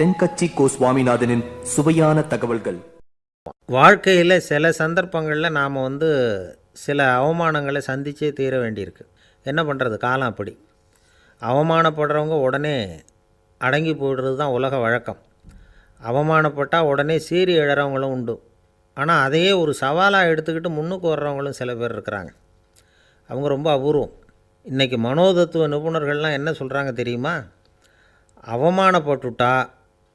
தென்கட்சி கோ சுவாமிநாதனின் சுவையான தகவல்கள். வாழ்க்கையில் சில சந்தர்ப்பங்களில் நாம் வந்து சில அவமானங்களை சந்திச்சே தீர வேண்டியிருக்கு. என்ன பண்ணுறது காலம் அப்படி. அவமானப்படுறவங்க உடனே அடங்கி போய்டுறது தான் உலக வழக்கம். அவமானப்பட்டால் உடனே சீறி எழறவங்களும் உண்டு. ஆனால் அதையே ஒரு சவாலாக எடுத்துக்கிட்டு முன்னுக்கு வர்றவங்களும் சில பேர் இருக்கிறாங்க. அவங்க ரொம்ப அபூர்வம். இன்றைக்கி மனோதத்துவ நிபுணர்கள்லாம் என்ன சொல்கிறாங்க தெரியுமா? அவமானப்பட்டுட்டா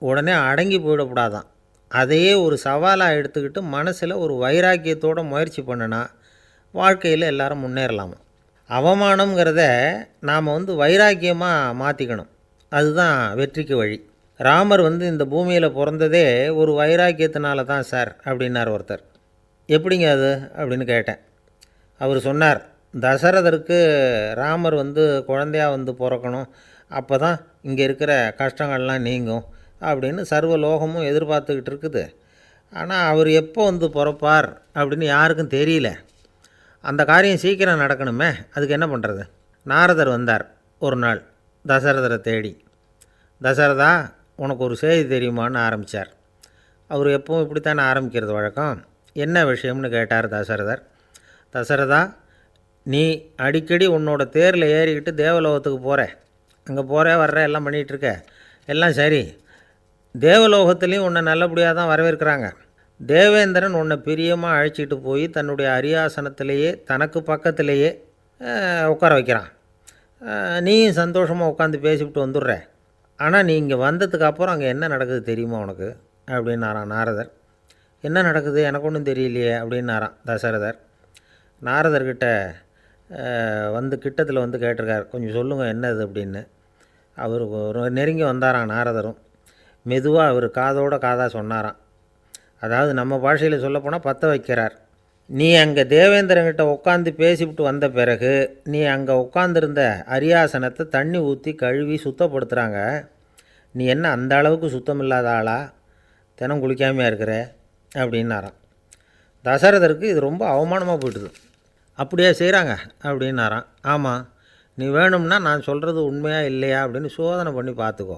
உடனே அடங்கி போயிடக்கூடாதான். அதையே ஒரு சவாலாக எடுத்துக்கிட்டு மனசில் ஒரு வைராக்கியத்தோட முயற்சி பண்ணினா வாழ்க்கையில் எல்லாரும் முன்னேறலாமா? அவமானங்கிறத நாம் வந்து வைராக்கியமாக மாற்றிக்கணும் அதுதான் வெற்றிக்கு வழி. ராமர் வந்து இந்த பூமியில் பிறந்ததே ஒரு வைராக்கியத்தினால தான் சார் அப்படின்னார் ஒருத்தர். எப்படிங்க அது அப்படின்னு கேட்டேன். அவர் சொன்னார் தசரதருக்கு ராமர் வந்து குழந்தையாக வந்து பிறக்கணும். அப்போ தான் இங்கே இருக்கிற கஷ்டங்கள்லாம் நீங்கும். அப்படின்னு சர்வ லோகமும் எதிர்பார்த்துக்கிட்டு இருக்குது. ஆனால் அவர் எப்போ வந்து பிறப்பார் அப்படின்னு யாருக்கும் தெரியல. அந்த காரியம் சீக்கிரம் நடக்கணுமே அதுக்கு என்ன பண்ணுறது நாரதர் வந்தார் ஒரு நாள் தசரதரை தேடி. தசரதா உனக்கு ஒரு செய்தி தெரியுமான்னு ஆரம்பித்தார் அவர் எப்பவும் இப்படித்தானே ஆரம்பிக்கிறது வழக்கம்? என்ன விஷயம்னு கேட்டார் தசரதர். தசரதா நீ அடிக்கடி உன்னோட தேரில் ஏறிக்கிட்டு தேவலோகத்துக்கு போகிற அங்கே போகிற வர்ற எல்லாம் பண்ணிகிட்ருக்க எல்லாம் சரி. தேவலோகத்துலேயும் உன்னை நல்லபடியாக தான் வரவேற்கிறாங்க. தேவேந்திரன் உன்னை பிரியமாக அழைச்சிட்டு போய் தன்னுடைய அரியாசனத்திலேயே தனக்கு பக்கத்திலேயே உட்கார வைக்கிறான். நீயும் சந்தோஷமாக உட்காந்து பேசிவிட்டு வந்துடுற. ஆனால் நீ இங்கே வந்ததுக்கு அப்புறம் அங்கே என்ன நடக்குது தெரியுமா உனக்கு? அப்படின்னாரான் நாரதர். என்ன நடக்குது? எனக்கு ஒன்றும் தெரியலையே அப்படின்னாரான் தசரதர். நாரதர்கிட்ட வந்து கிட்டத்தில் வந்து கேட்டிருக்கார். கொஞ்சம் சொல்லுங்கள் என்னது அப்படின்னு. அவர் ஒரு நெருங்கி வந்தாரான் நாரதரும். மெதுவாக அவர் காதோட காதாக சொன்னாராம். அதாவது நம்ம பாஷையில் சொல்லப்போனால் பற்ற வைக்கிறார். நீ அங்கே தேவேந்திரங்கிட்ட உட்காந்து பேசிவிட்டு வந்த பிறகு நீ அங்கே உட்காந்துருந்த அரியாசனத்தை தண்ணி ஊற்றி கழுவி சுத்தப்படுத்துகிறாங்க நீ என்ன அந்த அளவுக்கு சுத்தம் இல்லாத ஆளா? தினம் குளிக்காமையாக இருக்கிற? அப்படின்னாராம். தசரதருக்கு இது ரொம்ப அவமானமாக போயிட்டுது. அப்படியே செய்கிறாங்க அப்படின்னாராம். ஆமாம் நீ வேணும்னா நான் சொல்கிறது உண்மையாக இல்லையா அப்படின்னு சோதனை பண்ணி பார்த்துக்கோ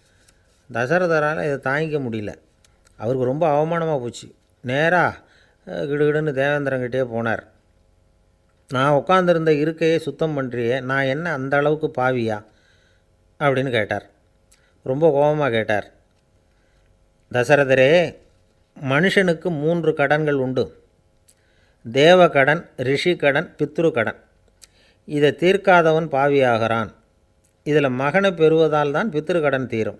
தசரதரால் இதை தாங்கிக்க முடியல. அவருக்கு ரொம்ப அவமானமாக போச்சு. நேராக கிடுகிடுன்னு தேவேந்திரங்கிட்டே போனார். நான் உட்காந்துருந்த இருக்கையை சுத்தம் பண்ணுறியே நான் என்ன அந்த அளவுக்கு பாவியா? அப்படின்னு கேட்டார். ரொம்ப கோபமாக கேட்டார். தசரதரே மனுஷனுக்கு மூன்று கடன்கள் உண்டு. தேவ கடன் ரிஷி கடன் பித்ரு கடன் இதை தீர்க்காதவன் பாவியாகிறான். இதில் மகனை பெறுவதால் தான் பித்ரு கடன் தீரும்.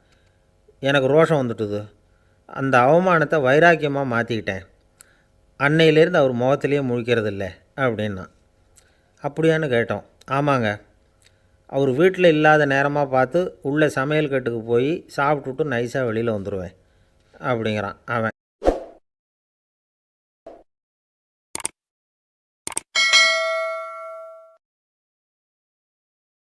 எனக்கு ரோஷம் வந்துட்டுது. அந்த அவமானத்தை வைராக்கியமாக மாற்றிக்கிட்டேன் அன்னையிலேருந்து அவர் முகத்திலேயே முழிக்கிறதில்ல அப்படின்னா. அப்படியான்னு கேட்டோம். ஆமாங்க. அவர் வீட்டில் இல்லாத நேரமாக பார்த்து உள்ளே சமையல் கட்டுக்கு போய் சாப்பிட்டுட்டு நைஸாக வெளியில் வந்துடுவேன் அப்படிங்கிறான் அவன்.